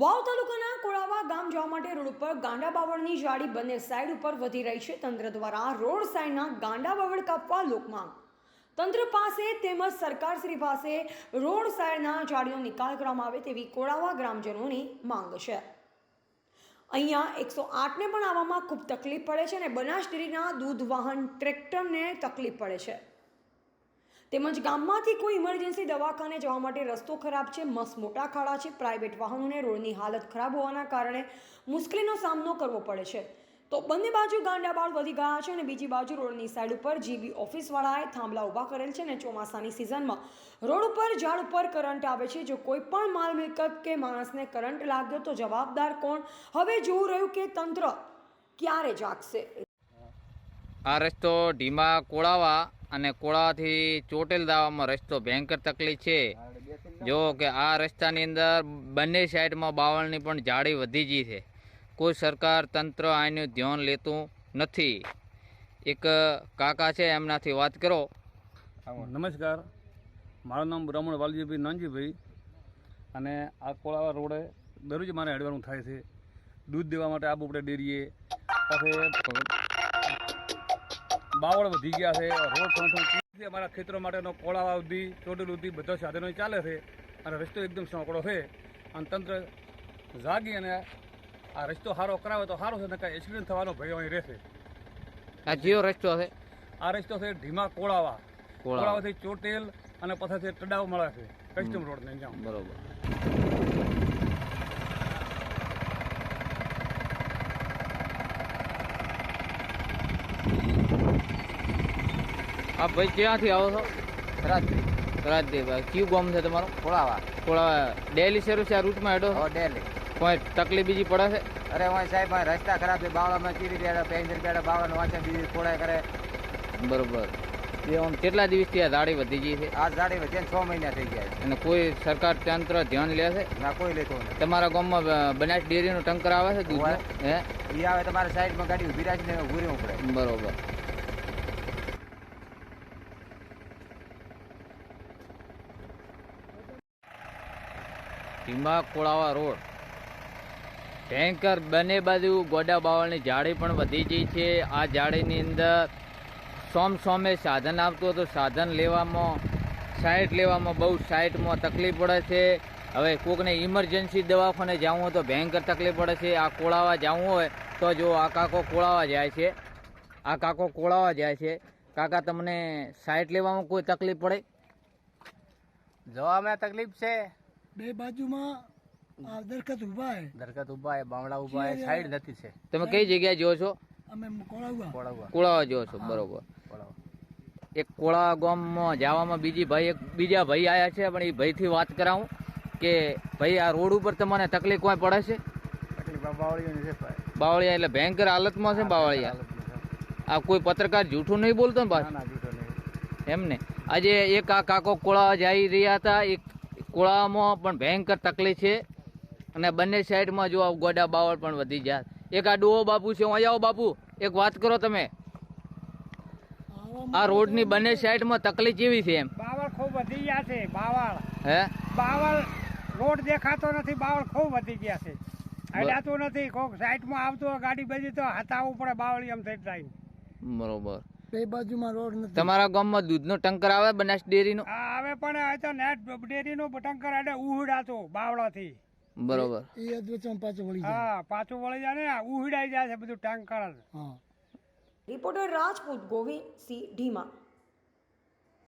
વાવ તાલુકાના કોળાવા ગામ જવા માટે રોડ ઉપર ગાંડા બાવળની જાળી બંને સાઈડ ઉપર વધી રહી છે. તંત્ર દ્વારા રોડ સાઈડના ગાંડા બાવળ કાપવા લોકમાંગ. તંત્ર પાસે તેમજ સરકારશ્રી પાસે રોડ સાઈડના જાળીનો નિકાલ કરવામાં આવે તેવી કોળાવા ગ્રામજનોની માંગ છે. અહીંયા એકસો આઠને પણ આવવામાં ખૂબ તકલીફ પડે છે અને બનાસ ડેરીના દૂધ વાહન ટ્રેક્ટરને તકલીફ પડે છે. તેમજ ગામમાંથી કોઈ ઇમરજન્સી દવાખાને જવા માટે રસ્તો ખરાબ છે, મસ મોટા ખાડા છે પ્રાઇવેટ વાહનોને રોડની હાલત ખરાબ હોવાના કારણે મુશ્કેલીનો સામનો કરવો પડે છે. તો બંને બાજુ ગાંડાબાળ વધી ગયા છે અને બીજી બાજુ રોડની સાઈડ ઉપર જીબી ઓફિસવાળાએ થાંભલા ઊભા કરેલ છે અને ચોમાસાની સિઝનમાં રોડ ઉપર, ઝાડ ઉપર કરંટ આવે છે. જો કોઈ પણ માલ મિલકત કે માણસને કરંટ લાગ્યો તો જવાબદાર કોણ? હવે જોવું રહ્યું કે તંત્ર ક્યારે જાગશે. આ રસ્તો ઢીમા કોળાવા અને કોળાથી ચોટેલ દાવામાં રસ્તો ભયંકર તકલીફ છે. જો કે આ રસ્તાની અંદર બંને સાઈડમાં બાવળની પણ જાળી વધી ગઈ છે. કોઈ સરકાર તંત્ર આનું ધ્યાન લેતું નથી. એક કાકા છે, એમનાથી વાત કરો. નમસ્કાર. મારું નામ બ્રાહ્મણ વાલજીભાઈ નાનજીભાઈ અને આ કોળાવા રોડે દરરોજ મારે હેડવાનું થાય છે. દૂધ દેવા માટે આબુ પડે ડેરીએ. પાસે બાવળ વધી ગયા છે રોડ છે. અમારા ખેતરો માટેનો કોળાવા સુધી ચોટેલ સુધી બધા સાધનો ચાલે છે. અને રસ્તો એકદમ સાંકડો છે. અને તંત્ર જાગી અને આ રસ્તો સારો કરાવે તો સારો છે ને કાંઈ એક્સિડન્ટ થવાનો ભય અહીં રહેશે. આ જીઓ રસ્તો છે? આ રસ્તો છે ઢીમા કોળાવા. કોળાવા. કોળાવાથી ચોટેલ અને પછી ટડાવ મળે છે કસ્ટમ રોડ ને બરોબર. આ ભાઈ ક્યાંથી આવો છો? રાજદીપ ભાઈ. કયું ગામ છે તમારું? ખોળાવા થોડા ડેલી શરૂ છે આ રૂટમાં હેડો? ડેલી. કોઈ તકલીફ બીજી પડે છે? અરે હું સાહેબ રસ્તા ખરાબ છે. બાવળામાં ચીરી રહ્યા પેન્જર પેડા બાવળાનું વાંચન બીજી ખોળાય કરે. બરોબર. એ આમ કેટલા દિવસથી આ દાડી વધી ગઈ છે? આ ઝાડી વધી છ મહિના થઈ ગયા છે. અને કોઈ સરકાર તંત્ર ધ્યાન લે છે? ના કોઈ લેતો નથી. તમારા ગામમાં બનાસ ડેરીનું ટંકર આવે છે દૂધ. હે? એ આવે તમારે સાઈડમાં ગાડી ઊભી રાખીને ઊભી રહેવું પડે. બરોબર. ભીમા કોળાવા રોડ. ભયંકર બંને બાજુ ગોડા બાવળની જાળી પણ વધી ગઈ છે. આ જાળીની અંદર સોમ સોમે સાધન આવતું હતું. સાધન લેવામાં સાઈટ લેવામાં બહુ સાઇટમાં તકલીફ પડે છે. હવે કોકને ઇમરજન્સી દવાખાને જવું હોય તો ભયંકર તકલીફ પડે છે. આ કોળાવા જવું હોય તો જો આ કાકો કોળાવા જાય છે. આ કાકો કોળાવા જાય છે. કાકા, તમને સાઇટ લેવામાં કોઈ તકલીફ પડે? જવામાં તકલીફ છે બે બાજુમાં દરખત ઊભા હે દરખત ઊભા બાવળા ઊભા સાઈડ નથી છે. તમે કઈ જગ્યાએ જો છો? અમે કોળાવા કોળાવા કોળાવા જો છો બરોબર. એક કોળા ગામમાં જવામાં બીજી ભાઈ એક બીજા ભાઈ આયા છે પણ એ ભાઈથી વાત કરાવું કે ભાઈ આ રોડ ઉપર તમને તકલીફ કોઈ પડે છે? બાવળિયા એટલે ભયંકર હાલતમાં છે ને બાવળિયા? આ કોઈ પત્રકાર જૂઠું નહીં બોલતો ને ના પાછું એમને આજે એક આ કાકો કોળા જઈ રહ્યા હતા એક કોળામાં પણ ભયંકર તકલીફ છે. અને બંને સાઈડમાં જો ગોડા બાવળ પણ વધી જાય એક આ ડોહો બાપુ છે હું આવો બાપુ. એક વાત કરો તમે. આ રોડની બંને સાઈડમાં તકલીફ કેવી છે એમ. બાવળ ખૂબ વધી ગયા છે બાવળ. હે? બાવળ રોડ દેખાતો નથી બાવળ ખૂબ વધી ગયા છે. હલાતું નથી કોક સાઈડમાં માં આવતો ગાડી બધી તો હતાવવું પડે બાવળી એમ થઈ જાય. બરોબર. બે બાજુમાં રોડ નથી. તમારા ગામમાં દૂધનો ટંકર આવે બનાસ ડેરીનો? હવે પણ આ તો નેટ ડેરીનું બટંકર આડે બાવળા બાવળાથી. બરોબર. એ અદ્વચમાં પાછો વળી જાય. હા પાછું વળી જાય ને ઉહડાઈ જાય છે બધું ટેન્કર હા. રિપોર્ટર રાજપૂત ગોવિંદ સિંહ ઢીમા.